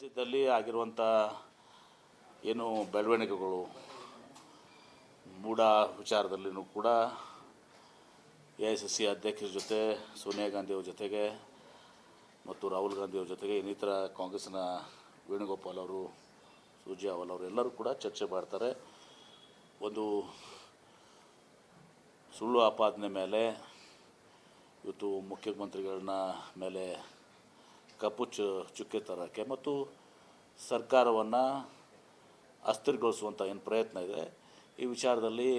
ರಾಜ್ಯದಲ್ಲಿ ಆಗಿರುವಂಥ ಏನು ಬೆಳವಣಿಗೆಗಳು ಮೂಢ ವಿಚಾರದಲ್ಲಿನೂ ಕೂಡ ಎ ಐ ಸಿ ಸಿ ಅಧ್ಯಕ್ಷರ ಜೊತೆ, ಸೋನಿಯಾ ಗಾಂಧಿಯವ್ರ ಜೊತೆಗೆ ಮತ್ತು ರಾಹುಲ್ ಗಾಂಧಿಯವ್ರ ಜೊತೆಗೆ ಇನ್ನಿತರ ಕಾಂಗ್ರೆಸ್ನ ವೇಣುಗೋಪಾಲ್ ಅವರು ಸುರ್ಜೇವಾಲ್ ಅವರು ಎಲ್ಲರೂ ಕೂಡ ಚರ್ಚೆ ಮಾಡ್ತಾರೆ. ಒಂದು ಸುಳ್ಳು ಆಪಾದನೆ ಮೇಲೆ, ಇವತ್ತು ಮುಖ್ಯಮಂತ್ರಿಗಳನ್ನ ಮೇಲೆ ಕಪ್ಪು ಚು ಚುಕ್ಕೆ ತರೋಕ್ಕೆ ಮತ್ತು ಸರ್ಕಾರವನ್ನು ಅಸ್ಥಿರಗೊಳಿಸುವಂಥ ಏನು ಪ್ರಯತ್ನ ಇದೆ. ಈ ವಿಚಾರದಲ್ಲಿ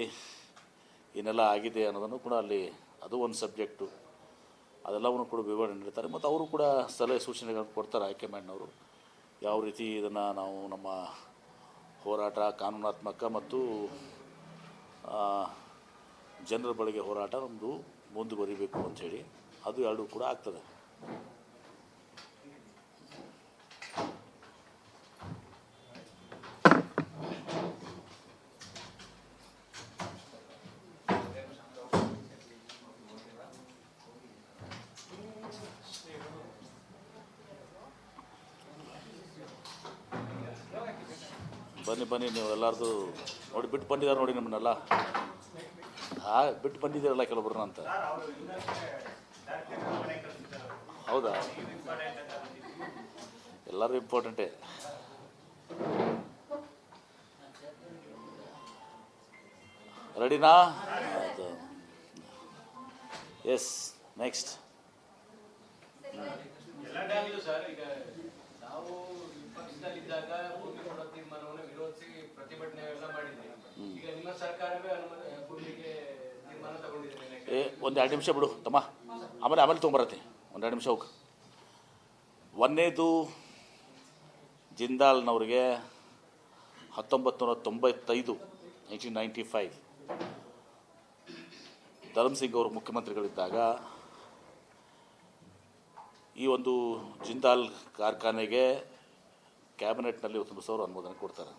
ಏನೆಲ್ಲ ಆಗಿದೆ ಅನ್ನೋದನ್ನು ಕೂಡ ಅಲ್ಲಿ ಅದು ಒಂದು ಸಬ್ಜೆಕ್ಟು. ಅದೆಲ್ಲವನ್ನು ಕೂಡ ವಿವರಣೆ ನೀಡ್ತಾರೆ. ಮತ್ತು ಅವರು ಕೂಡ ಸಲಹೆ ಸೂಚನೆಗಳನ್ನು ಕೊಡ್ತಾರೆ ಹೈಕಮಾಂಡ್ನವರು. ಯಾವ ರೀತಿ ಇದನ್ನು ನಾವು ನಮ್ಮ ಹೋರಾಟ ಕಾನೂನಾತ್ಮಕ ಮತ್ತು ಜನರ ಬಳಿಗೆ ಹೋರಾಟ ನಮ್ಮದು ಮುಂದುವರಿಬೇಕು ಅಂಥೇಳಿ ಅದು ಎರಡೂ ಕೂಡ ಆಗ್ತದೆ. ಬನ್ನಿ ಬನ್ನಿ, ನೀವು ಎಲ್ಲರದು ನೋಡಿ, ಬಿಟ್ಟು ಬಂದಿದ್ದಾರೆ ನೋಡಿ ನಿಮ್ಮನ್ನೆಲ್ಲ. ಹಾಂ, ಬಿಟ್ಟು ಬಂದಿದ್ದೀರಲ್ಲ ಕೆಲವೊಬ್ರನ್ನ ಅಂತ. ಹೌದಾ? ಎಲ್ಲರೂ ಇಂಪಾರ್ಟೆಂಟೇ ರೆಡಿನಾ? ಎಸ್ ನೆಕ್ಸ್ಟ್ ಎಲ್ಲ ಟೈಮ್ಲೂ ಸರ್ ಈಗ ನಾವು ವಿಪಕ್ಷದಲ್ಲಿದ್ದಾಗ ಭೂಮಿ ಕೊಡೋ ತೀರ್ಮಾನವನ್ನು ವಿರೋಧಿಸಿ ಪ್ರತಿಭಟನೆ ಎಲ್ಲ ಮಾಡಿದ್ವಿ ಈಗ ನಿಮ್ಮ ಸರ್ಕಾರವೇ ಅನುಮತಿ ಭೂಮಿಗೆ ತೀರ್ಮಾನ ತಗೊಂಡಿದೆ ಏ ಒಂದು ಎರಡು ನಿಮಿಷ ಬಿಡು, ತಮ್ಮ. ಆಮೇಲೆ ಆಮೇಲೆ ತೊಗೊಂಬರತ್ತೆ. ಒಂದು ಎರಡು ನಿಮಿಷ ಹೋಗಿ. ಒಂದನೇದು ಜಿಂದಾಲ್ನವ್ರಿಗೆ ಹತ್ತೊಂಬತ್ತು ನೂರ ತೊಂಬತ್ತೈದು nineteen ninety five Dharam Singh ಅವರು ಮುಖ್ಯಮಂತ್ರಿಗಳಿದ್ದಾಗ ಈ ಒಂದು ಜಿಂದಾಲ್ ಕಾರ್ಖಾನೆಗೆ ಕ್ಯಾಬಿನೆಟ್ನಲ್ಲಿ ಒಂದು ಸಾವಿರ ಅನುಮೋದನೆ ಕೊಡ್ತಾರೆ.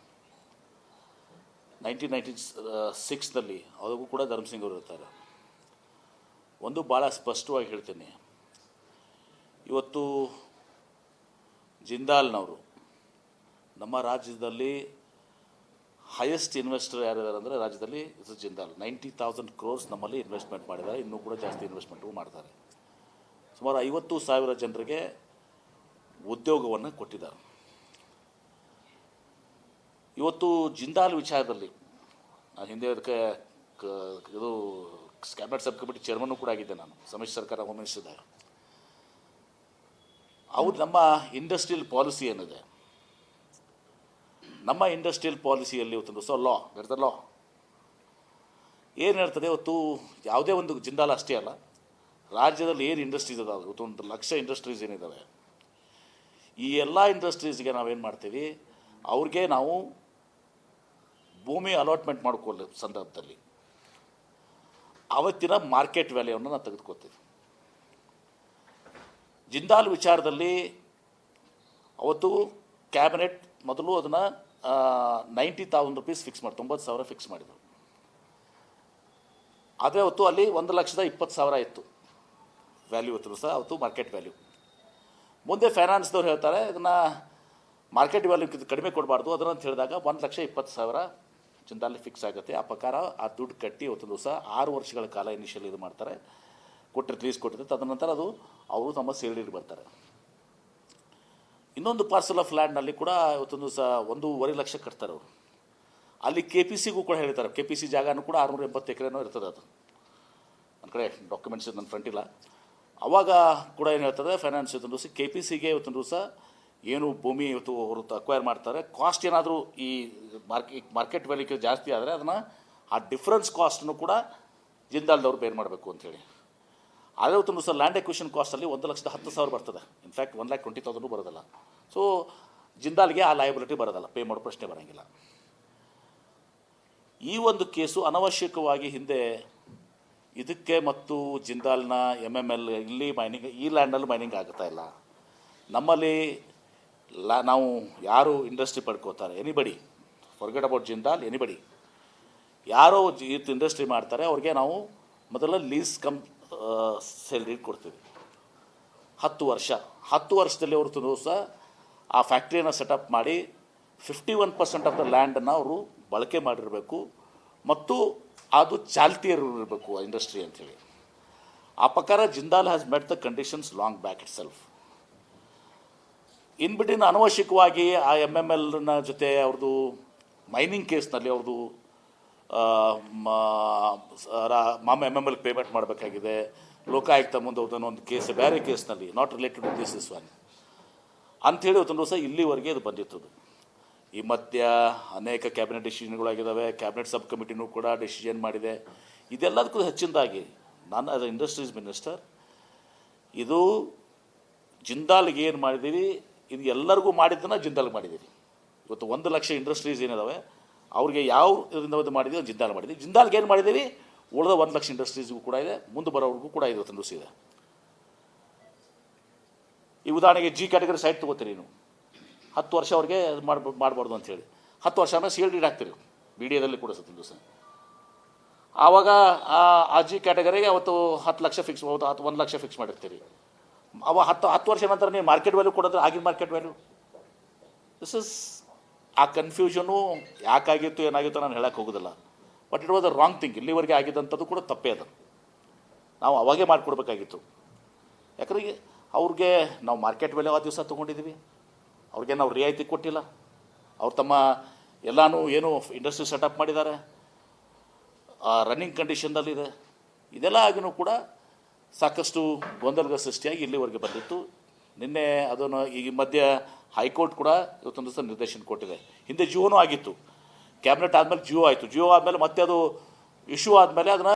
ನೈನ್ಟೀನ್ ನೈಂಟಿ ಸಿಕ್ಸ್ನಲ್ಲಿ ಅದಕ್ಕೂ ಕೂಡ ಧರ್ಮ್ ಸಿಂಗ್ ಅವರು ಇರ್ತಾರೆ. ಒಂದು ಭಾಳ ಸ್ಪಷ್ಟವಾಗಿ ಹೇಳ್ತೀನಿ. ಇವತ್ತು ಜಿಂದಾಲ್ನವರು, ನಮ್ಮ ರಾಜ್ಯದಲ್ಲಿ ಹೈಯೆಸ್ಟ್ ಇನ್ವೆಸ್ಟರ್ ಯಾರಿದ್ದಾರೆ ಅಂದರೆ ರಾಜ್ಯದಲ್ಲಿ ಇದು ಜಿಂದಾಲ್ ನೈಂಟಿ ತೌಸಂಡ್ ಕ್ರೋರ್ಸ್ ನಮ್ಮಲ್ಲಿ ಇನ್ವೆಸ್ಟ್ಮೆಂಟ್ ಮಾಡಿದ್ದಾರೆ. ಇನ್ನೂ ಕೂಡ ಜಾಸ್ತಿ ಇನ್ವೆಸ್ಟ್ಮೆಂಟು ಮಾಡ್ತಾರೆ. ಸುಮಾರು ಐವತ್ತು ಸಾವಿರ ಜನರಿಗೆ ಉದ್ಯೋಗವನ್ನು ಕೊಟ್ಟಿದ್ದಾರೆ. ಇವತ್ತು ಜಿಂದಾಲ್ ವಿಚಾರದಲ್ಲಿ, ನಾನು ಹಿಂದೆ ಅದಕ್ಕೆ ಇದು ಕ್ಯಾಬಿನೆಟ್ ಸಬ್ ಕಮಿಟಿ ಚೇರ್ಮನ್ನು ಕೂಡ ಆಗಿದ್ದೆ ನಾನು ಸಮ್ಮಿಶ್ರ ಸರ್ಕಾರ ಹೋಮ್ ಮಿನಿಸ್ಟರ್ದಾಗ ಅವ್ರು ನಮ್ಮ ಇಂಡಸ್ಟ್ರಿಯಲ್ ಪಾಲಿಸಿ ಏನಿದೆ? ನಮ್ಮ ಇಂಡಸ್ಟ್ರಿಯಲ್ ಪಾಲಿಸಿಯಲ್ಲಿ ಇವತ್ತು ಸೊ ಲಾ ಇರ್ತದೆ ಲಾ ಏನು ಹೇಳ್ತದೆ ಇವತ್ತು? ಯಾವುದೇ ಒಂದು ಜಿಂದಾಲ ಅಷ್ಟೇ ಅಲ್ಲ, ರಾಜ್ಯದಲ್ಲಿ ಏನು ಇಂಡಸ್ಟ್ರೀಸ್ ಇದಾವೆ? ಇವತ್ತು ಒಂದು ಲಕ್ಷ ಇಂಡಸ್ಟ್ರೀಸ್ ಏನಿದ್ದಾವೆ ಈ ಎಲ್ಲ ಇಂಡಸ್ಟ್ರೀಸ್ಗೆ ನಾವೇನು ಮಾಡ್ತೀವಿ? ಅವ್ರಿಗೆ ನಾವು ಭೂಮಿ ಅಲಾಟ್ಮೆಂಟ್ ಮಾಡಿಕೊಳ್ಳೋ ಸಂದರ್ಭದಲ್ಲಿ. ಅವತ್ತಿನ ಮಾರ್ಕೆಟ್ ವ್ಯಾಲ್ಯೂವನ್ನು ನಾವು ತೆಗೆದುಕೊತೀವಿ ಜಿಂದಾಲ್ ವಿಚಾರದಲ್ಲಿ ಅವತ್ತು ಕ್ಯಾಬಿನೆಟ್ ಮೊದಲು ಅದನ್ನು ನೈಂಟಿ ತೌಸಂಡ್ ರುಪೀಸ್ ಫಿಕ್ಸ್ ಮಾಡಿ, ತೊಂಬತ್ತು ಸಾವಿರ ಫಿಕ್ಸ್ ಮಾಡಿದರು. ಆದರೆ ಅವತ್ತು ಅಲ್ಲಿ ಒಂದು ಲಕ್ಷದ ಇಪ್ಪತ್ತು ಸಾವಿರ ಇತ್ತು. ವ್ಯಾಲ್ಯೂ ಇತ್ತು ಸಹ, ಅವತ್ತು ಮಾರ್ಕೆಟ್ ವ್ಯಾಲ್ಯೂ. ಮುಂದೆ ಫೈನಾನ್ಸ್ದವ್ರು ಹೇಳ್ತಾರೆ, ಇದನ್ನು ಮಾರ್ಕೆಟ್ ವ್ಯಾಲ್ಯೂ ಕಡಿಮೆ ಕೊಡಬಾರ್ದು, ಅದನ್ನು ಅಂತ ಹೇಳಿದಾಗ ಒಂದು ಲಕ್ಷ ಇಪ್ಪತ್ತು ಸಾವಿರ ಜಿಂದಾಲಿ ಫಿಕ್ಸ್ ಆಗುತ್ತೆ. ಆ ಪ್ರಕಾರ ಆ ದುಡ್ಡು ಕಟ್ಟಿ ಅವತ್ತು ದಿವಸ ಆರು ವರ್ಷಗಳ ಕಾಲ ಇನಿಷಿಯಲ್ ಇದು ಮಾಡ್ತಾರೆ. ಕೊಟ್ಟರೆ ಲೀಸ್ ಕೊಟ್ಟಿದೆ ತದನಂತರ ಅದು ಅವರು ತಮ್ಮ ಸೇರಿಡಿ ಬರ್ತಾರೆ. ಇನ್ನೊಂದು ಪಾರ್ಸಲ್ ಆಫ್ ಲ್ಯಾಂಡ್ನಲ್ಲಿ ಕೂಡ ಇವತ್ತೊಂದು ದಿವಸ ಒಂದೂವರೆ ಲಕ್ಷ ಕಟ್ತಾರೆ ಅವರು. ಅಲ್ಲಿ ಕೆ ಪಿ ಸಿಗೂ ಕೂಡ ಹೇಳ್ತಾರೆ. ಕೆ ಪಿ ಸಿ ಜಾಗನೂ ಕೂಡ ಆರುನೂರ ಎಂಬತ್ತು ಎಕರೆನೋ ಇರ್ತದೆ ಅದು. ನನ್ನ ಕಡೆ ಡಾಕ್ಯುಮೆಂಟ್ಸ್ ನನ್ನ ಫ್ರಂಟ್ ಇಲ್ಲ. ಅವಾಗ ಕೂಡ ಏನು ಹೇಳ್ತದೆ ಫೈನಾನ್ಸ್ ಇವತ್ತೊಂದು ದಿವಸ ಕೆ ಪಿ ಸಿಗೆ ಇವತ್ತೊಂದು ದಿವಸ ಏನು ಭೂಮಿ ಇವತ್ತು ಅವರು ಅಕ್ವೈರ್ ಮಾಡ್ತಾರೆ. ಕಾಸ್ಟ್ ಏನಾದರೂ ಈ ಮಾರ್ಕೆಟ್ ಮಾರ್ಕೆಟ್ ವ್ಯಾಲ್ಯೂಗೆ ಜಾಸ್ತಿ ಆದರೆ ಅದನ್ನು ಆ ಡಿಫ್ರೆನ್ಸ್ ಕಾಸ್ಟನ್ನು ಕೂಡ ಜಿಂದಾಲ್ದವ್ರು ಬೇರ್ ಮಾಡಬೇಕು ಅಂತೇಳಿ ಆದರೆ ಇವತ್ತು ಸರ್ ಲ್ಯಾಂಡ್ ಎಕ್ವಿಷನ್ ಕಾಸ್ಟಲ್ಲಿ ಒಂದು ಲಕ್ಷದ ಹತ್ತು ಸಾವಿರ ಬರ್ತದೆ. In fact one lakh twenty thousand ಬರೋದಿಲ್ಲ. ಸೊ ಜಿಂದಾಲ್ಗೆ ಆ ಲಯಬಿಲಿಟಿ ಬರೋದಲ್ಲ. ಪೇ ಮಾಡೋ ಪ್ರಶ್ನೆ ಬರೋಂಗಿಲ್ಲ. ಈ ಒಂದು ಕೇಸು ಅನವಶ್ಯಕವಾಗಿ ಹಿಂದೆ ಇದಕ್ಕೆ ಮತ್ತು ಜಿಂದಾಲ್ನ ಎಂ ಎಂ ಎಲ್ ಇಲ್ಲಿ ಮೈನಿಂಗ್ ಈ ಲ್ಯಾಂಡಲ್ಲಿ ಮೈನಿಂಗ್ ಆಗುತ್ತಾ ಇಲ್ಲ. ನಮ್ಮಲ್ಲಿ ಲಾ, ನಾವು ಯಾರು industry ಪಡ್ಕೋತಾರೆ? Anybody forget about Jindal anybody ಯಾರೋ ಇದು ಇಂಡಸ್ಟ್ರಿ ಮಾಡ್ತಾರೆ, ಅವ್ರಿಗೆ ನಾವು ಮೊದಲ ಲೀಸ್ ಕಮ್ ಸ್ಯಾಲ್ರಿ ಕೊಡ್ತೀವಿ. ಹತ್ತು ವರ್ಷ. ಹತ್ತು ವರ್ಷದಲ್ಲಿ ಅವ್ರ ದಿವಸ ಆ ಫ್ಯಾಕ್ಟ್ರಿಯನ್ನು ಸೆಟಪ್ ಮಾಡಿ fifty one percent of the ಲ್ಯಾಂಡನ್ನು ಅವರು ಬಳಕೆ ಮಾಡಿರಬೇಕು. ಮತ್ತು ಅದು ಚಾಲ್ತಿಯಲ್ಲಿರಬೇಕು ಇಂಡಸ್ಟ್ರಿ ಅಂಥೇಳಿ ಆ ಪ್ರಕಾರ Jindal has met the conditions long back itself in between ಅನವಶ್ಯಕವಾಗಿ ಆ ಎಂ ಎಂ ಎಲ್ನ ಜೊತೆ ಅವ್ರದ್ದು ಮೈನಿಂಗ್ ಕೇಸ್ನಲ್ಲಿ ಅವ್ರದ್ದು ಮಾಮ ಎಂ ಎಂ ಎಲ್ ಪೇಮೆಂಟ್ ಮಾಡಬೇಕಾಗಿದೆ. ಲೋಕಾಯುಕ್ತ ಮುಂದೆ ಅವ್ರದ್ದನ್ನು ಒಂದು ಕೇಸ್ ಬೇರೆ ಕೇಸ್ನಲ್ಲಿ not related to this is one ಅಂಥೇಳಿ ಒಂದು ದಿವಸ ಇಲ್ಲಿವರೆಗೆ ಇದು ಬಂದಿತ್ತು. ಈ ಮಧ್ಯ ಅನೇಕ ಕ್ಯಾಬಿನೆಟ್ ಡಿಸಿಷನ್ಗಳಾಗಿದ್ದಾವೆ ಕ್ಯಾಬಿನೆಟ್ ಸಬ್ ಕಮಿಟಿನೂ ಕೂಡ ಡಿಸಿಷನ್ ಮಾಡಿದೆ. ಇದೆಲ್ಲದಕ್ಕೂ ಹೆಚ್ಚಿನದಾಗಿ ನಾನು ಆಸ್ ಅ ಇಂಡಸ್ಟ್ರೀಸ್ ಮಿನಿಸ್ಟರ್ ಇದು ಜಿಂದಾಲ್ಗೆ ಏನು ಮಾಡಿದ್ದೀವಿ ಇದು ಎಲ್ಲರಿಗೂ ಮಾಡಿದ್ದನ್ನು ಜಿಂದಾಲ್ ಮಾಡಿದ್ದೀರಿ. ಇವತ್ತು ಒಂದು ಲಕ್ಷ ಇಂಡಸ್ಟ್ರೀಸ್ ಏನಿದಾವೆ, ಅವ್ರಿಗೆ ಯಾವ ಇದರಿಂದ ಒಂದು ಮಾಡಿದ್ದೀವಿ, ಜಿಂದಾಲ್ ಮಾಡಿದ್ದೀವಿ. ಜಿಂದಾಲ್ಗೆ ಏನು ಮಾಡಿದ್ದೀವಿ? ಉಳಿದ ಒಂದು ಲಕ್ಷ ಇಂಡಸ್ಟ್ರೀಸ್ಗೂ ಕೂಡ ಇದೆ, ಮುಂದೆ ಬರೋವ್ರಿಗೂ ಕೂಡ ಇದೆ ದಿವಸ ಇದೆ. ಈ ಉದಾಹರಣೆಗೆ ಜಿ ಕ್ಯಾಟಗರಿ ಸೈಟ್ ತೊಗೋತೀರಿ ನೀವು. ಹತ್ತು ವರ್ಷ ಅವ್ರಿಗೆ ಅದು ಮಾಡ್ಬ, ಮಾಡಬಾರ್ದು ಅಂತೇಳಿ ಹತ್ತು ವರ್ಷ ಆಮೇಲೆ ಸೀಲ್ಡ್ ಡೀಡ್ ಹಾಕ್ತೀರಿ ಮೀಡಿಯಾದಲ್ಲಿ ಕೂಡ ಸತ್ತಿನ ದಿವಸ. ಆವಾಗ ಆ- ಆ ಜಿ ಕ್ಯಾಟಗರಿಗೆ ಅವತ್ತು ಹತ್ತು ಲಕ್ಷ ಫಿಕ್ಸ್ ಹೌದು ಹತ್ತು, ಒಂದು ಲಕ್ಷ ಫಿಕ್ಸ್ ಮಾಡಿರ್ತೀರಿ. ಅವ ಹತ್ತು ಹತ್ತು ವರ್ಷ ನಂತರ ನೀವು ಮಾರ್ಕೆಟ್ ವ್ಯಾಲ್ಯೂ ಕೊಡೋದ್ರೆ ಆಗಿನ ಮಾರ್ಕೆಟ್ ವ್ಯಾಲ್ಯೂ ದಿಸ್ ಇಸ್ ಆ ಕನ್ಫ್ಯೂಷನು ಯಾಕಾಗಿತ್ತು, ಏನಾಗಿತ್ತು ನಾನು ಹೇಳಕ್ಕೆ ಹೋಗೋದಿಲ್ಲ. But it was a wrong thing ಇಲ್ಲಿವರೆಗೆ ಆಗಿದ್ದಂಥದ್ದು ಕೂಡ ತಪ್ಪೇ ಅದು. ನಾವು ಅವಾಗೇ ಮಾಡಿಕೊಡ್ಬೇಕಾಗಿತ್ತು. ಯಾಕಂದ್ರೆ ಅವ್ರಿಗೆ ನಾವು ಮಾರ್ಕೆಟ್ ಬೆಲೆ ಆ ದಿವಸ ತೊಗೊಂಡಿದ್ದೀವಿ ಅವ್ರಿಗೆ ನಾವು ರಿಯಾಯಿತಿ ಕೊಟ್ಟಿಲ್ಲ. ಅವ್ರು ತಮ್ಮ ಎಲ್ಲನೂ ಏನು ಇಂಡಸ್ಟ್ರಿ ಸೆಟಪ್ ಮಾಡಿದ್ದಾರೆ. ರನ್ನಿಂಗ್ ಕಂಡೀಷನ್ದಲ್ಲಿದೆ ಇದೆಲ್ಲ ಆಗಿನೂ ಕೂಡ ಸಾಕಷ್ಟು ಗೊಂದಲದ ಸೃಷ್ಟಿಯಾಗಿ ಇಲ್ಲಿವರೆಗೆ ಬಂದಿತ್ತು. ನಿನ್ನೆ ಅದನ್ನು ಈಗ ಮಧ್ಯ ಹೈಕೋರ್ಟ್ ಕೂಡ ಇವತ್ತೊಂದು ದಿವಸ ನಿರ್ದೇಶನ ಕೊಟ್ಟಿದೆ. ಹಿಂದೆ ಜಿಯೋನೂ ಆಗಿತ್ತು. ಕ್ಯಾಬಿನೆಟ್ ಆದಮೇಲೆ ಜಿಯೋ ಆಯಿತು. ಜಿಯೋ ಆದಮೇಲೆ ಮತ್ತೆ ಅದು ಇಶ್ಯೂ ಆದಮೇಲೆ ಅದನ್ನು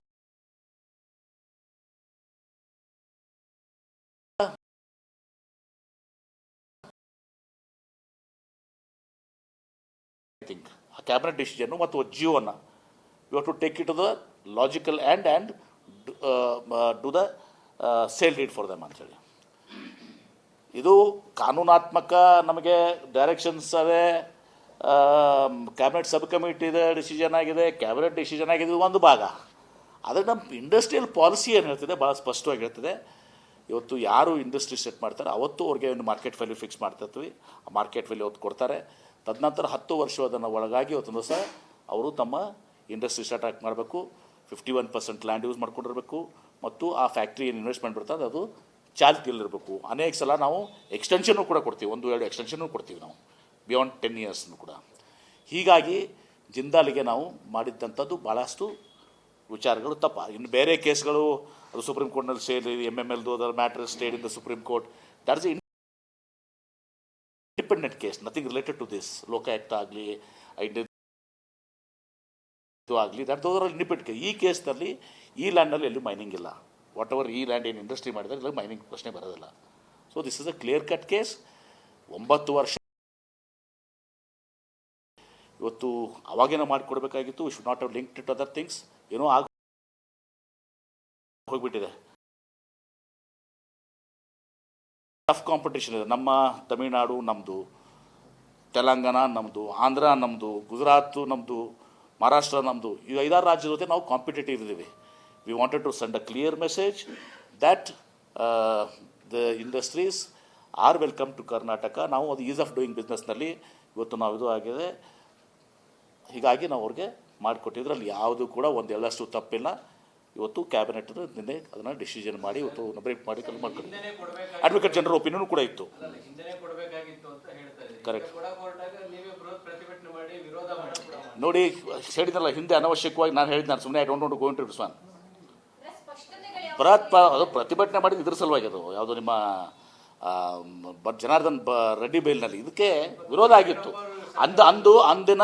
ಥಿಂಕ್ ಕ್ಯಾಬಿನೆಟ್ ಡಿಸಿಷನ್ನು ಮತ್ತು ಜಿಯೋವನ್ನು you to take it to the logical and and do the sale deed for them ಅಂಥೇಳಿ ಇದು ಕಾನೂನಾತ್ಮಕ ನಮಗೆ ಡೈರೆಕ್ಷನ್ಸ್ ಅದೇ ಕ್ಯಾಬಿನೆಟ್ ಸಬ್ ಕಮಿಟಿ ಇದೆ ಡಿಸಿಷನ್ ಆಗಿದೆ ಕ್ಯಾಬಿನೆಟ್ ಡಿಸಿಷನ್ ಆಗಿದೆ, ಇದು ಒಂದು ಭಾಗ. ಆದರೆ ನಮ್ಮ ಇಂಡಸ್ಟ್ರಿಯಲ್ ಪಾಲಿಸಿ ಏನು ಹೇಳ್ತಿದೆ ಭಾಳ ಸ್ಪಷ್ಟವಾಗಿ ಹೇಳ್ತಿದೆ. ಇವತ್ತು ಯಾರು ಇಂಡಸ್ಟ್ರಿ ಸೆಟ್ ಮಾಡ್ತಾರೆ, ಅವತ್ತು ಅವ್ರಿಗೆ ಒಂದು ಮಾರ್ಕೆಟ್ ವ್ಯಾಲ್ಯೂ ಫಿಕ್ಸ್ ಮಾಡ್ತಿರ್ತೀವಿ. ಆ ಮಾರ್ಕೆಟ್ ವ್ಯಾಲ್ಯೂ ಅವತ್ತು ಕೊಡ್ತಾರೆ. ತದನಂತರ ಹತ್ತು ವರ್ಷ ಅದನ್ನು ಒಳಗಾಗಿ ಇವತ್ತೊಂದು ಸಹ ಅವರು ತಮ್ಮ ಇಂಡಸ್ಟ್ರಿ ಸ್ಟಾರ್ಟ್ ಮಾಡಬೇಕು. Fifty one percent land use ಮಾಡ್ಕೊಂಡಿರಬೇಕು. ಮತ್ತು ಆ ಫ್ಯಾಕ್ಟ್ರಿ ಏನು ಇನ್ವೆಸ್ಟ್ಮೆಂಟ್ ಬರ್ತದೆ, ಅದು ಚಾಲ್ತಿಯಲ್ಲಿರಬೇಕು ಅನೇಕ ಸಲ ನಾವು ಎಕ್ಸ್ಟೆನ್ಷನ್ನು ಕೂಡ ಕೊಡ್ತೀವಿ. ಒಂದು, ಎರಡು ಎಕ್ಸ್ಟೆನ್ಷನ್ನು ಕೊಡ್ತೀವಿ ನಾವು. ಬಿಯಾಂಡ್ ಟೆನ್ ಇಯರ್ಸ್ನು ಕೂಡ. ಹೀಗಾಗಿ ಜಿಂದಾಲಿಗೆ ನಾವು ಮಾಡಿದ್ದಂಥದ್ದು ಭಾಳಷ್ಟು ವಿಚಾರಗಳು ತಪ್ಪ. ಇನ್ನು ಬೇರೆ ಕೇಸ್ಗಳು, ಅದು ಸುಪ್ರೀಂ ಕೋರ್ಟ್ನಲ್ಲಿ ಸೇರಿ ಎಂ ಎಂ ಎಲ್ದು ಅದರ matter stayed in the Supreme Court that is independent case nothing related to this Lokayukta ಆಗಲಿ ಇದು ಆಗಲಿ ದಟ್ ಇಂಡಿಪೆಂಡೆಂಟ್ ಕೇಸ್ ಈ ಕೇಸ್ನಲ್ಲಿ ಈ ಲ್ಯಾಂಡ್ನಲ್ಲಿ ಎಲ್ಲೂ ಮೈನಿಂಗ್ ಇಲ್ಲ. ವಾಟ್ ಎವರ್ ಈ ಲ್ಯಾಂಡ್ ಏನು ಇಂಡಸ್ಟ್ರಿ ಮಾಡಿದರೆ ಇಲ್ಲ ಮೈನಿಂಗ್ ಪ್ರಶ್ನೆ ಬರೋದಿಲ್ಲ. So this is a clear cut case ಒಂಬತ್ತು ವರ್ಷ ಇವತ್ತು ಅವಾಗೇನೋ ಮಾಡಿಕೊಡ್ಬೇಕಾಗಿತ್ತು. We should not have link to other things ಏನೋ ಆಗ ಹೋಗ್ಬಿಟ್ಟಿದೆ. ಟಫ್ ಕಾಂಪಿಟೇಷನ್ ಇದೆ. ನಮ್ಮ ತಮಿಳುನಾಡು ನಮ್ಮದು ತೆಲಂಗಾಣ ನಮ್ಮದು ಆಂಧ್ರ ನಮ್ಮದು ಗುಜರಾತು ನಮ್ಮದು ಮಹಾರಾಷ್ಟ್ರ ನಮ್ಮದು ಈ ಐದಾರು ರಾಜ್ಯದ ಜೊತೆ ನಾವು ಕಾಂಪಿಟೇಟಿವ್ ಇದ್ದೀವಿ. We wanted to send a clear message that the industries are welcome to Karnataka ನಾವು ಅದು ಈಸ್ ಆಫ್ ಡೂಯಿಂಗ್ ಬಿಸ್ನೆಸ್ನಲ್ಲಿ ಇವತ್ತು ನಾವು ಇದು ಆಗಿದೆ. ಹೀಗಾಗಿ ನಾವು ಅವ್ರಿಗೆ ಮಾಡಿಕೊಟ್ಟಿದ್ರಲ್ಲಿ ಯಾವುದು ಕೂಡ ಒಂದು ತಪ್ಪಿಲ್ಲ. ಇವತ್ತು ಕ್ಯಾಬಿನೆಟ್ ನಿನ್ನೆ ಅದನ್ನು ಡಿಸಿಷನ್ ಮಾಡಿ ಇವತ್ತು ಬ್ರೇಕ್ ಮಾಡಿ ಕಲ್ ಮಾಡ್ಕೊಂಡು ಅಡ್ವೊಕೇಟ್ ಜನರಲ್ ಒಪಿನಿಯನ್ ಕೂಡ ಇತ್ತು. ಕರೆಕ್ಟ್ ನೋಡಿ ಹೇಳಿದ್ನಲ್ಲ ಹಿಂದೆ ಅನವಶ್ಯಕವಾಗಿ ನಾನು ಹೇಳಿದ್ದೆ ನಾನು ಸುಮ್ಮನೆ ಐ ಡೋಂಟ್ ನೋಟ್ ಗೋಯಿಂಟ್ ಸ್ವಾನ್ ಬೃಹತ್ ಪ- ಅದು ಪ್ರತಿಭಟನೆ ಮಾಡಿ ಇದ್ರ ಸಲುವಾಗಿ ಅದು. ಯಾವುದು ನಿಮ್ಮ ಜನಾರ್ದನ್ ಬ ರೆಡ್ಡಿ ಬೈಲ್ನಲ್ಲಿ ಇದಕ್ಕೆ ವಿರೋಧ ಆಗಿತ್ತು. ಅಂದ ಅಂದು ಅಂದಿನ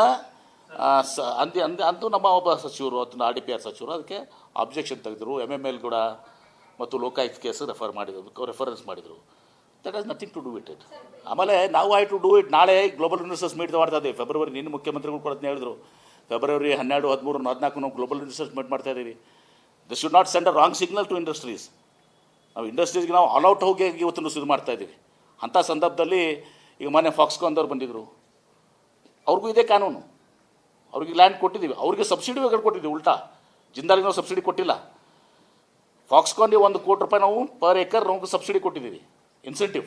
ಸ, ಅಂದಿ, ಅಂದೆ, ಅಂತೂ ನಮ್ಮ ಒಬ್ಬ ಸಚಿವರು ಅಥವಾ ಆರ್ ಡಿ ಪಿ ಆರ್ ಸಚಿವರು ಅದಕ್ಕೆ ಅಬ್ಜೆಕ್ಷನ್ ತೆಗೆದರು. ಎಂ ಎಂ ಎಲ್ ಕೂಡ ಮತ್ತು ಲೋಕಾಯುಕ್ತ ಕೇಸ್ ರೆಫರ್ ಮಾಡಿದ್ರು ರೆಫರೆನ್ಸ್ ಮಾಡಿದರು. That has nothing to do it it ಆಮೇಲೆ ನಾವು ಐ ಟು ಡೂ ಇಟ್ ನಾಳೆ ಗ್ಲೋಬಲ್ ಇನ್ವೆಸ್ಟರ್ಸ್ ಮೀಟ್ ಮಾಡ್ತಾ ಇದ್ದೀವಿ. ಫೆಬ್ರವರಿ ನಿನ್ನ ಮುಖ್ಯಮಂತ್ರಿಗಳು ಕೂಡ ಹೇಳಿದ್ರು. ಫೆಬ್ರವರಿ ಹನ್ನೆರಡು, ಹದಿಮೂರು, ಹದಿನಾಲ್ಕು ನಾವು ಗ್ಲೋಬಲ್ ಇನ್ವೆಸ್ಟರ್ಸ್ ಮೀಟ್ ಮಾಡ್ತಾ ಇದ್ದೀವಿ. This should not send a wrong signal to industries ನಾವು ಇಂಡಸ್ಟ್ರೀಸ್ಗೆ ನಾವು ಆಲ್ಔಟ್ ಹೋಗಿ ಇವತ್ತು ಇದು ಮಾಡ್ತಾ ಇದ್ದೀವಿ. ಅಂಥ ಸಂದರ್ಭದಲ್ಲಿ ಈಗ ಮೊನ್ನೆ ಫಾಕ್ಸ್ಕಾನ್ದವ್ರು ಬಂದಿದ್ದರು ಅವ್ರಿಗೂ ಇದೇ ಕಾನೂನು. ಅವ್ರಿಗೆ ಲ್ಯಾಂಡ್ ಕೊಟ್ಟಿದ್ದೀವಿ. ಅವ್ರಿಗೆ ಸಬ್ಸಿಡಿ ಬೇಕಾದ್ರೆ ಕೊಟ್ಟಿದ್ದೀವಿ, ಉಲ್ಟಾ. ಜಿಂದಾಲಿಗೆ ನಾವು ಸಬ್ಸಿಡಿ ಕೊಟ್ಟಿಲ್ಲ. ಫಾಕ್ಸ್ಕಾನ್ಗೆ ಒಂದು ಕೋಟಿ ರೂಪಾಯಿ ನಾವು ಪರ್ ಏಕರ್ ನಮಗೆ ಸಬ್ಸಿಡಿ ಕೊಟ್ಟಿದ್ದೀವಿ ಇನ್ಸೆಂಟಿವ್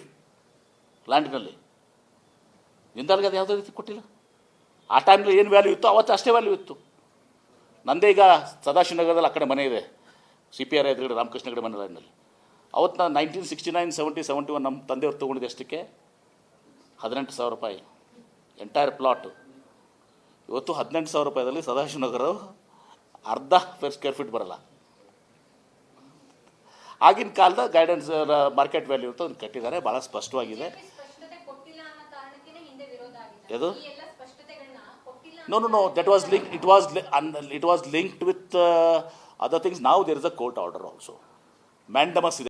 ಲ್ಯಾಂಡ್ನಲ್ಲಿ ಜಿಂದಾಲ್ಗೆ ಅದು ಯಾವುದೇ ರೀತಿ ಕೊಟ್ಟಿಲ್ಲ. ಆ ಟೈಮ್ಲಿ ಏನು ವ್ಯಾಲ್ಯೂ ಇತ್ತು ಅವತ್ತು ಅಷ್ಟೇ ವ್ಯಾಲ್ಯೂ ಇತ್ತು. ನಂದೇ ಈಗ ಸದಾಶಿವನಗರದಲ್ಲಿ ಆ ಕಡೆ ಮನೆ ಇದೆ ಸಿ ಪಿ ಆರ್ ಎದುರುಗಡೆ, ರಾಮಕೃಷ್ಣ ಗಡೆ ಮನೆ ಲೈನಲ್ಲಿ ಅವತ್ತು ನಾನು nineteen sixty nine seventy seventy one ನಮ್ಮ ತಂದೆಯವ್ರು ತೊಗೊಂಡಿದ್ದೆ ಎಷ್ಟಕ್ಕೆ ಹದಿನೆಂಟು ಸಾವಿರ ರೂಪಾಯಿ ಎಂಟೈರ್ ಪ್ಲಾಟ್ ಇವತ್ತು ಹದಿನೆಂಟು ಸಾವಿರ ರೂಪಾಯಿದಲ್ಲಿ ಸದಾಶಿವನಗರ ಅರ್ಧ ಸ್ಕ್ವೇರ್ ಫೀಟ್ ಬರಲ್ಲ. ಆಗಿನ ಕಾಲದ ಗೈಡೆನ್ಸ್ ಮಾರ್ಕೆಟ್ ವ್ಯಾಲ್ಯೂ ಅಂತ ಒಂದು ಕಟ್ಟಿದ್ದಾರೆ. ಭಾಳ ಸ್ಪಷ್ಟವಾಗಿದೆ. ಇದು no no no that was link it was it was linked with other things ನಾವು there is a court order also mandamus it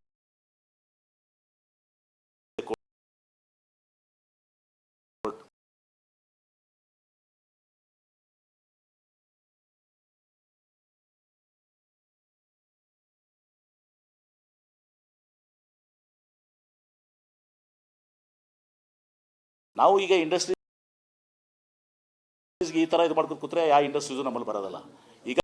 ನಾವು ಈಗ ಇಂಡಸ್ಟ್ರೀಸ್ಗೆ ಈ ಥರ ಇದು ಮಾಡ್ಕೊಂಡು ಕೂತ್ರೆ ಯಾವ ಇಂಡಸ್ಟ್ರೀಸು ನಮ್ಮಲ್ಲಿ ಬರೋದಲ್ಲ. ಈಗ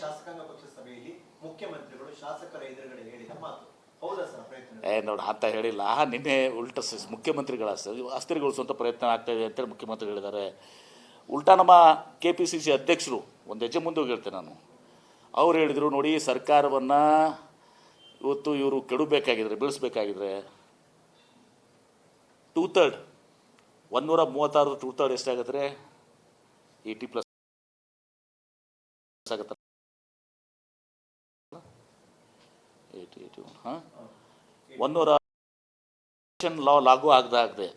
ಶಾಸಕಾಂಗ ಪಕ್ಷ ಸಭೆಯಲ್ಲಿ ಮುಖ್ಯಮಂತ್ರಿಗಳು ಶಾಸಕರ ಎದುರುಗಡೆ ಹೇಳಿದ ಮಾತು. ಏ ನೋಡು ಅಂತ ಹೇಳಿಲ್ಲ. ನಿನ್ನೆ ಉಲ್ಟ ಮುಖ್ಯಮಂತ್ರಿಗಳ ಅಸ್ಥಿರಗೊಳಿಸುವಂಥ ಪ್ರಯತ್ನ ಆಗ್ತಾ ಇದೆ ಅಂತೇಳಿ ಮುಖ್ಯಮಂತ್ರಿಗಳು ಹೇಳಿದ್ದಾರೆ. ಉಲ್ಟಾ ನಮ್ಮ ಕೆ ಪಿ ಸಿ ಸಿ ಅಧ್ಯಕ್ಷರು ಒಂದು ಹೆಜ್ಜೆ ಮುಂದೆ ಹೋಗಿರ್ತೇನೆ ನಾನು. ಅವ್ರು ಹೇಳಿದರು ನೋಡಿ ಸರ್ಕಾರವನ್ನು ಇವತ್ತು ಇವರು ಕೆಡಬೇಕಾಗಿದ್ರೆ, ಬೆಳೆಸಬೇಕಾಗಿದ್ರೆ ಟೂ ತರ್ಡ್ ಒನ್ನೂರ ಮೂವತ್ತಾರು ಟೂ ತರ್ಡ್ ಎಷ್ಟಾಗತ್ತೆ ಏಯ್ಟಿ ಪ್ಲಸ್ ಆಗತ್ತೆ ಏಯ್ಟಿ ಏಯ್ಟಿ ಒನ್ ಹಾಂ? ಒನ್ನೂರ ಲಾ ಲಾಗು ಆಗದೆ ಆಗದೆ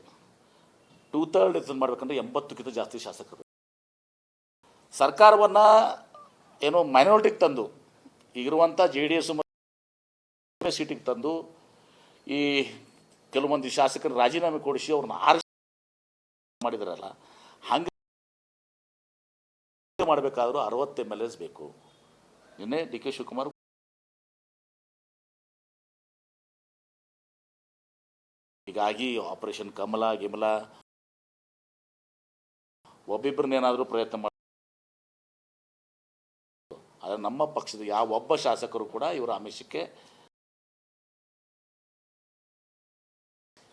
ಟೂ ತರ್ಡ್ ಇದನ್ನು ಮಾಡ್ಬೇಕಂದ್ರೆ ಎಂಬತ್ತಕ್ಕಿಂತ ಜಾಸ್ತಿ ಶಾಸಕರು. ಸರ್ಕಾರವನ್ನು ಏನೋ ಮೈನಾರಿಟಿಗೆ ತಂದು ಈಗಿರುವಂಥ ಜೆ ಡಿ ಎಸ್ ಸೀಟಿಗೆ ತಂದು ಈ ಕೆಲವು ಮಂದಿ ಶಾಸಕರು ರಾಜೀನಾಮೆ ಕೊಡಿಸಿ ಅವ್ರನ್ನ ಆರಿಸಿ ಮಾಡಿದ್ರಲ್ಲ, ಹಂಗೆ ಮಾಡಬೇಕಾದ್ರೂ ಅರವತ್ತು ಎಂ ಎಲ್ ಎಸ್ ಬೇಕು. ನಿನ್ನೆ ಡಿ ಕೆ ಶಿವಕುಮಾರ್ ಹೀಗಾಗಿ ಆಪರೇಷನ್ ಕಮಲ ಗಿಮಲ ಒಬ್ಬಿಬ್ಬರನ್ನೇನಾದರೂ ಪ್ರಯತ್ನ ಮಾಡ ಆದರೆ ನಮ್ಮ ಪಕ್ಷದ ಯಾವ ಒಬ್ಬ ಶಾಸಕರು ಕೂಡ ಇವರ ಆಮಿಷಕ್ಕೆ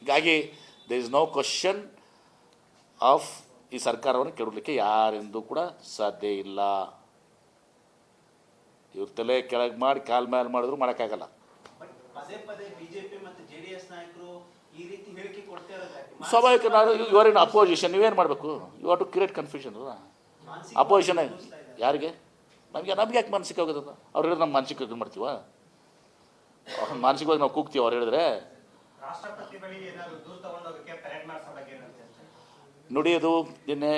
ಹೀಗಾಗಿ there is no question of ಈ ಸರ್ಕಾರವನ್ನು ಕೆಡಲಿಕ್ಕೆ ಯಾರೆಂದೂ ಕೂಡ ಸಾಧ್ಯ ಇಲ್ಲ. ಇವ್ರ ತಲೆ ಕೆಳಗೆ ಮಾಡಿ ಕಾಲ್ ಮೇಲೆ ಮಾಡಿದ್ರು ಮಾಡೋಕ್ಕಾಗಲ್ಲ? ಸ್ವಾಭಾವಿಕ ನಾನು ಇವರ್ ಇನ್ ಅಪೋಸಿಷನ್ ನೀವೇನು ಮಾಡಬೇಕು? You are to create confusion ಅಲ್ಲ ಅಪೋಸಿಷನ್ ಯಾರಿಗೆ? ನಮಗೆ ನಮ್ಗೆ ಯಾಕೆ ಮಾನಸಿಕ ಹೋಗೋದಲ್ಲ ಅವ್ರು ಹೇಳಿದ್ರೆ ನಮ್ಮ ಮಾನಸಿಕ ಇದು ಮಾಡ್ತೀವ ಮಾನಸಿಕವಾಗಿ ನಾವು ಕೂಗ್ತೀವಿ ಅವ್ರು ಹೇಳಿದ್ರೆ. ರಾಷ್ಟ್ರಪತಿ ನೋಡಿ ಅದು ನಿನ್ನೆ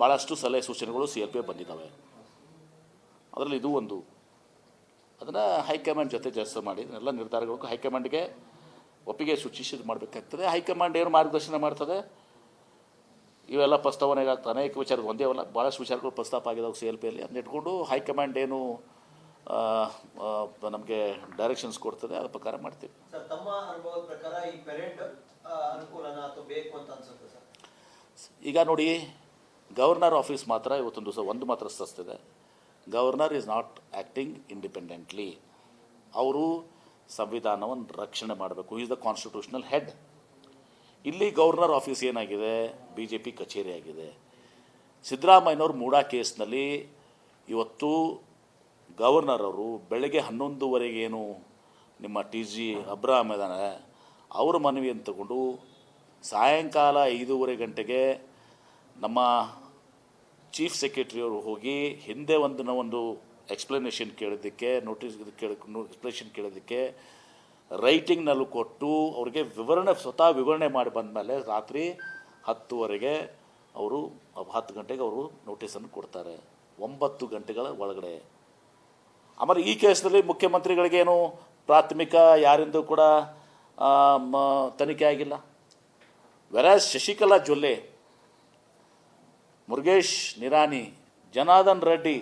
ಭಾಳಷ್ಟು ಸಲಹೆ ಸೂಚನೆಗಳು ಸಿ ಎಲ್ ಪಿ ಬಂದಿದ್ದಾವೆ. ಅದರಲ್ಲಿ ಇದು ಒಂದು. ಅದನ್ನು ಹೈಕಮಾಂಡ್ ಜೊತೆ ಚರ್ಚೆ ಮಾಡಿ, ಎಲ್ಲ ನಿರ್ಧಾರಗಳು ಹೈಕಮಾಂಡ್ಗೆ ಒಪ್ಪಿಗೆ ಸೂಚಿಸಿ ಮಾಡಬೇಕಾಗ್ತದೆ. ಹೈಕಮಾಂಡ್ ಏನು ಮಾರ್ಗದರ್ಶನ ಮಾಡ್ತದೆ? ಇವೆಲ್ಲ ಪ್ರಸ್ತಾವನೆಗೆ ಆಗ್ತದೆ ಅನೇಕ ವಿಚಾರಗಳು, ಒಂದೇ ಅಲ್ಲ ಭಾಳಷ್ಟು ವಿಚಾರಗಳು ಪ್ರಸ್ತಾಪ ಆಗಿದಾವೆ ಸಿ ಎಲ್ ಪಿಯಲ್ಲಿ ಅದನ್ನ ಇಟ್ಕೊಂಡು ಹೈಕಮಾಂಡ್ ಏನು ನಮಗೆ ಡೈರೆಕ್ಷನ್ಸ್ ಕೊಡ್ತದೆ ಅದ್ರ ಪ್ರಕಾರ ಮಾಡ್ತೀವಿ. ಈಗ ನೋಡಿ ಗವರ್ನರ್ ಆಫೀಸ್ ಮಾತ್ರ ಇವತ್ತೊಂದು ದಿವಸ ಒಂದು ಮಾತ್ರ ಸಸ್ತಿದೆ. Governor is not acting independently ಅವರು ಸಂವಿಧಾನವನ್ನು ರಕ್ಷಣೆ ಮಾಡಬೇಕು. ಈಸ್ ದ ಕಾನ್ಸ್ಟಿಟ್ಯೂಷನಲ್ ಹೆಡ್ ಇಲ್ಲಿ ಗವರ್ನರ್ ಆಫೀಸ್ ಏನಾಗಿದೆ? ಬಿ ಜೆ ಪಿ ಕಚೇರಿ ಆಗಿದೆ. ಸಿದ್ದರಾಮಯ್ಯನವ್ರ ಮೂಡಾ ಕೇಸ್ನಲ್ಲಿ ಇವತ್ತು ಗವರ್ನರ್ ಅವರು ಬೆಳಗ್ಗೆ ಹನ್ನೊಂದುವರೆಗೆ ಏನು ನಿಮ್ಮ ಟಿ ಜಿ ಅಬ್ರಾಹಂ ಇದ್ದಾನೆ ಅವ್ರ ಮನವಿಯನ್ನು ತಗೊಂಡು ಸಾಯಂಕಾಲ ಐದೂವರೆ ಗಂಟೆಗೆ ನಮ್ಮ ಚೀಫ್ ಸೆಕ್ರೆಟರಿಯವರು ಹೋಗಿ ಹಿಂದೆ ಒಂದು ಒಂದು ಎಕ್ಸ್ಪ್ಲನೇಷನ್ ಕೇಳಿದ್ದಕ್ಕೆ ನೋಟಿಸ್ ಕೇಳ ಎಕ್ಸ್ಪ್ಲನೇಷನ್ ಕೇಳೋದಕ್ಕೆ ರೈಟಿಂಗ್ನಲ್ಲೂ ಕೊಟ್ಟು ಅವ್ರಿಗೆ ವಿವರಣೆ, ಸ್ವತಃ ವಿವರಣೆ ಮಾಡಿ ಬಂದಮೇಲೆ ರಾತ್ರಿ ಹತ್ತುವರೆಗೆ ಅವರು, ಹತ್ತು ಗಂಟೆಗೆ ಅವರು ನೋಟಿಸನ್ನು ಕೊಡ್ತಾರೆ. ಒಂಬತ್ತು ಗಂಟೆಗಳ ಒಳಗಡೆ. ಆಮೇಲೆ ಈ ಕೇಸ್ನಲ್ಲಿ ಮುಖ್ಯಮಂತ್ರಿಗಳಿಗೇನು ಪ್ರಾಥಮಿಕ ಯಾರಿಂದು ಕೂಡ ತನಿಖೆ ಆಗಿಲ್ಲ. Versus Shashikala Jolle, Murugesh Nirani Janardhan Reddy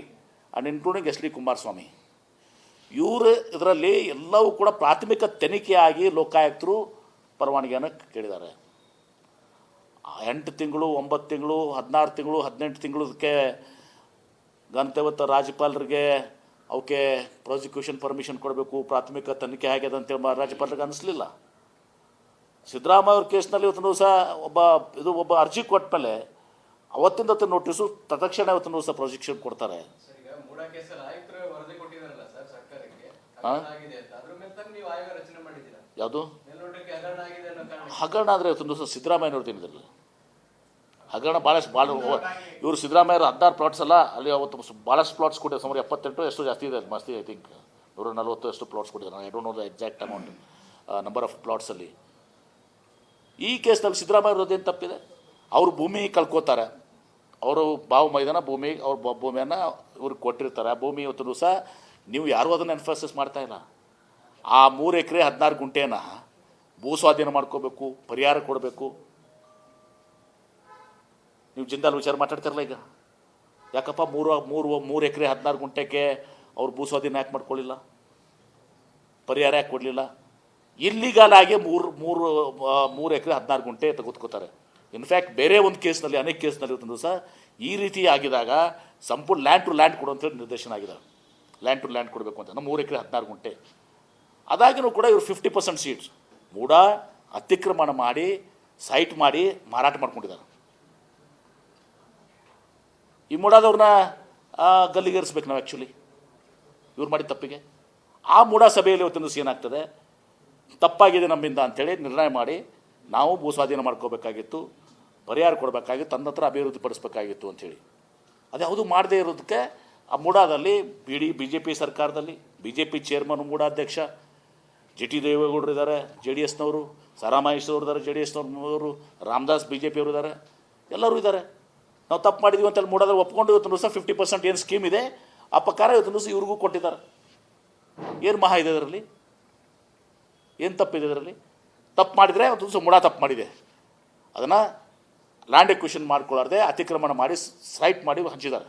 and including S D Kumaraswamy, ಇವರು ಇದರಲ್ಲಿ ಎಲ್ಲವೂ ಕೂಡ ಪ್ರಾಥಮಿಕ ತನಿಖೆಯಾಗಿ ಲೋಕಾಯುಕ್ತರು ಪರವಾನಗಿಯನ್ನು ಕೇಳಿದ್ದಾರೆ. ಎಂಟು ತಿಂಗಳು, ಒಂಬತ್ತು ತಿಂಗಳು, ಹದಿನಾರು ತಿಂಗಳು, ಹದಿನೆಂಟು ತಿಂಗಳಕ್ಕೆ ಗಂತವತ್ತ ರಾಜ್ಯಪಾಲರಿಗೆ ಅವಕ್ಕೆ ಪ್ರಾಸಿಕ್ಯೂಷನ್ ಪರ್ಮಿಷನ್ ಕೊಡಬೇಕು ಪ್ರಾಥಮಿಕ ತನಿಖೆ ಆಗ್ಯದ ಅಂತೇಳಿ ರಾಜ್ಯಪಾಲರಿಗೆ ಅನಿಸ್ಲಿಲ್ಲ ಸಿದ್ದರಾಮಯ್ಯ ಅವ್ರ ಕೇಸ್ನಲ್ಲಿ ಇವತ್ತು ಸಹ ಒಬ್ಬ ಇದು ಒಬ್ಬ ಅರ್ಜಿ ಕೊಟ್ಟಮೇಲೆ ಅವತ್ತಿಂದ ಅವತ್ತು ನೋಟಿಸು ತತ್ಕ್ಷಣ ಇವತ್ತು ದಿವಸ ಪ್ರಾಸಿಕ್ಯೂಷನ್ ಕೊಡ್ತಾರೆ. ಯಾವುದು? ಹಗರಣ ಆದರೆ ಅನ್ನೋ ಕಾರಣ ಹಗರಣ ಅಂದರೆ ಇವತ್ತಿನ ದಿವಸ ಸಿದ್ದರಾಮಯ್ಯನವ್ರು ಏನಿದ್ರಲ್ಲ ಹಗರಣ ಭಾಳಷ್ಟು ಭಾಳ ಇವರು ಸಿದ್ದರಾಮಯ್ಯರು ಹದಿನಾರು ಪ್ಲಾಟ್ಸ್ ಅಲ್ಲ, ಅಲ್ಲಿ ಅವತ್ತು ಭಾಳಷ್ಟು ಪ್ಲಾಟ್ಸ್ ಕೊಟ್ಟಿದ್ದಾರೆ. ಸುಮಾರು ಎಪ್ಪತ್ತೆಂಟು ಎಷ್ಟು ಜಾಸ್ತಿ ಇದೆ ಮಸ್ತಿ ಐ ಥಿಂಕ್ ನೂರ ನಲ್ವತ್ತು ಎಷ್ಟು ಪ್ಲಾಟ್ಸ್ ಕೊಟ್ಟಿದ್ದಾರೆ I don't know the exact amount number of ಪ್ಲಾಟ್ಸಲ್ಲಿ ಈ ಕೇಸ್ನಲ್ಲಿ ಸಿದ್ದರಾಮಯ್ಯ ಏನು ತಪ್ಪಿದೆ? ಅವರು ಭೂಮಿ ಕಳ್ಕೋತಾರೆ. ಅವರು ಬಾವು ಮೈದಾನ, ಭೂಮಿ, ಅವ್ರ ಭೂಮಿಯನ್ನು ಇವ್ರಿಗೆ ಕೊಟ್ಟಿರ್ತಾರೆ. ಆ ಭೂಮಿ ಇವತ್ತು ದಿವಸ ನೀವು ಯಾರೂ ಅದನ್ನು ಎನ್ಫೋಸಿಸ್ ಮಾಡ್ತಾ ಇಲ್ಲ. ಆ ಮೂರು ಎಕರೆ ಹದಿನಾರು ಗುಂಟೆನ ಭೂ ಸ್ವಾಧೀನ ಮಾಡ್ಕೋಬೇಕು, ಪರಿಹಾರ ಕೊಡಬೇಕು. ನೀವು ಜಿಂದಾಲ್ ವಿಚಾರ ಮಾತಾಡ್ತಿರಲ್ಲ ಈಗ? ಯಾಕಪ್ಪ ಮೂರು ಮೂರು ಮೂರು ಎಕರೆ ಹದಿನಾರು ಗುಂಟೆಗೆ ಅವ್ರು ಭೂ ಸ್ವಾಧೀನ ಯಾಕೆ ಮಾಡ್ಕೊಳ್ಳಿಲ್ಲ ಪರಿಹಾರ ಯಾಕೆ ಕೊಡಲಿಲ್ಲ? ಇಲ್ಲಿಗಾಲ ಆಗಿ ಮೂರು ಮೂರು ಮೂರು ಎಕರೆ ಹದಿನಾರು ಗುಂಟೆ ತೆಗೆದುಕೋತಾರೆ. ಇನ್ಫ್ಯಾಕ್ಟ್ ಬೇರೆ ಒಂದು ಕೇಸ್ನಲ್ಲಿ, ಅನೇಕ ಕೇಸ್ನಲ್ಲಿ ಇವತ್ತು ದಿವಸ ಈ ರೀತಿ ಆಗಿದಾಗ ಸಂಪೂರ್ಣ ಲ್ಯಾಂಡ್ ಟು ಲ್ಯಾಂಡ್ ಕೊಡು ಅಂತೇಳಿ ನಿರ್ದೇಶನ ಆಗಿದೆ. ಲ್ಯಾಂಡ್ ಟು ಲ್ಯಾಂಡ್ ಕೊಡಬೇಕು ಅಂತ. ಮೂರು ಎಕರೆ ಹದಿನಾರು ಗುಂಟೆ. ಅದಾಗಿನೂ ಕೂಡ ಇವರು ಫಿಫ್ಟಿ ಪರ್ಸೆಂಟ್ ಸೀಟ್ಸ್ ಮೂಡ ಅತಿಕ್ರಮಣ ಮಾಡಿ ಸೈಟ್ ಮಾಡಿ ಮಾರಾಟ ಮಾಡ್ಕೊಂಡಿದ್ದಾರೆ. ಈ ಮೂಡಾದವ್ರನ್ನ ಗಲ್ಲಿಗೇರಿಸ್ಬೇಕು ನಾವು ಆ್ಯಕ್ಚುಲಿ ಇವ್ರು ಮಾಡಿದ ತಪ್ಪಿಗೆ. ಆ ಮೂಡ ಸಭೆಯಲ್ಲಿ ಇವತ್ತಿನ ಏನಾಗ್ತದೆ? ತಪ್ಪಾಗಿದೆ ನಮ್ಮಿಂದ ಅಂಥೇಳಿ ನಿರ್ಣಯ ಮಾಡಿ ನಾವು ಭೂ ಸ್ವಾಧೀನ ಮಾಡ್ಕೋಬೇಕಾಗಿತ್ತು, ಪರಿಹಾರ ಕೊಡಬೇಕಾಗಿತ್ತು, ತನ್ನ ಹತ್ರ ಅಭಿವೃದ್ಧಿ ಪಡಿಸ್ಬೇಕಾಗಿತ್ತು ಅಂಥೇಳಿ ಅದ್ಯಾವುದು ಮಾಡದೇ ಇರೋದಕ್ಕೆ ಆ ಮೂಡಾದಲ್ಲಿ B D B J P ಸರ್ಕಾರದಲ್ಲಿ ಬಿ ಜೆ ಪಿ ಚೇರ್ಮನ್ ಮೂಡಾಧ್ಯಕ್ಷ, ಜಿ ಟಿ ದೇವೇಗೌಡರು ಇದ್ದಾರೆ ಜೆ ಡಿ ಎಸ್ನವರು ಸಾರಾಮಹೇಶ್ವರ್ ಇದ್ದಾರೆ ಜೆ ಡಿ ಎಸ್ನವರು, ರಾಮದಾಸ್ ಬಿ ಜೆ ಪಿಯವರು ಇದ್ದಾರೆ ಎಲ್ಲರೂ ಇದ್ದಾರೆ ನಾವು ತಪ್ಪು ಮಾಡಿದ್ವಿ ಅಂತೇಳಿ ಮೂಡಾದ್ರೆ ಒಪ್ಕೊಂಡು ಇವತ್ತು ದಿವಸ ಫಿಫ್ಟಿ ಪರ್ಸೆಂಟ್ ಏನು ಸ್ಕೀಮ್ ಇದೆ ಆ ಪ್ರಕಾರ ಇವತ್ತು ದಿವಸ ಇವ್ರಿಗೂ ಕೊಟ್ಟಿದ್ದಾರೆ. ಏನು ಮಹಾ ಇದೆ ಇದರಲ್ಲಿ? ಏನು ತಪ್ಪಿದೆ ಇದರಲ್ಲಿ? ತಪ್ಪು ಮಾಡಿದರೆ ಒಂದು ದಿವಸ ಮೂಡ ತಪ್ಪು ಮಾಡಿದೆ. ಅದನ್ನು ಲ್ಯಾಂಡ್ ಎಕ್ವಿಷನ್ ಮಾಡ್ಕೊಳ್ಳಾರ್ದೆ ಅತಿಕ್ರಮಣ ಮಾಡಿ ಸೈಟ್ ಮಾಡಿ ಹಂಚಿದ್ದಾರೆ.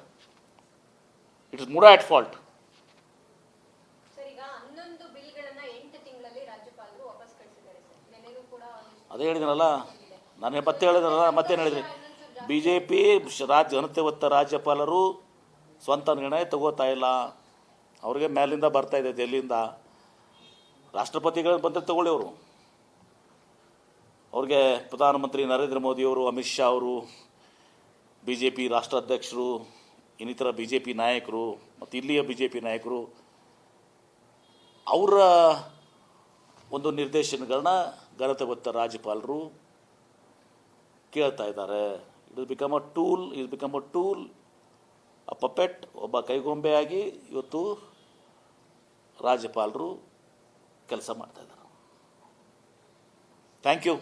It is mood at fault ಅದೇ ಹೇಳಿದ್ರಲ್ಲ ನಾನು ಮತ್ತೆ ಹೇಳಿದ್ರಲ್ಲ ಮತ್ತೇನು ಹೇಳಿದ್ರಿ? ಬಿ ಜೆ ಪಿ ರಾಜ್ಯ ಜನತೆ ಒತ್ತ ರಾಜ್ಯಪಾಲರು ಸ್ವಂತ ನಿರ್ಣಯ ತಗೋತಾ ಇಲ್ಲ. ಅವ್ರಿಗೆ ಮೇಲಿಂದ ಬರ್ತಾ ಇದೆ ದೆಲ್ಲಿಯಿಂದ ರಾಷ್ಟ್ರಪತಿಗಳನ್ನು ಬಂದರೆ ತಗೊಳ್ಳಿ ಅವರು. ಅವ್ರಿಗೆ ಪ್ರಧಾನಮಂತ್ರಿ ನರೇಂದ್ರ ಮೋದಿಯವರು ಅಮಿತ್ ಶಾ ಅವರು ಬಿ ಜೆ ಪಿ ರಾಷ್ಟ್ರಾಧ್ಯಕ್ಷರು, ಇನ್ನಿತರ ಬಿ ಜೆ ಪಿ ನಾಯಕರು, ಮತ್ತು ಇಲ್ಲಿಯ ಬಿ ಜೆ ಪಿ ನಾಯಕರು, ಅವರ ಒಂದು ನಿರ್ದೇಶನಗಳನ್ನ ಹೊತ್ತ ರಾಜ್ಯಪಾಲರು ಕೇಳ್ತಾ ಇದ್ದಾರೆ. Is become a tool is become a tool a puppet ಒಬ್ಬ ಕೈಗೊಂಬೆಯಾಗಿ ಇವತ್ತು ರಾಜ್ಯಪಾಲರು ಕೆಲಸ ಮಾಡ್ತಾ ಇದ್ದಾರೆ. Thank you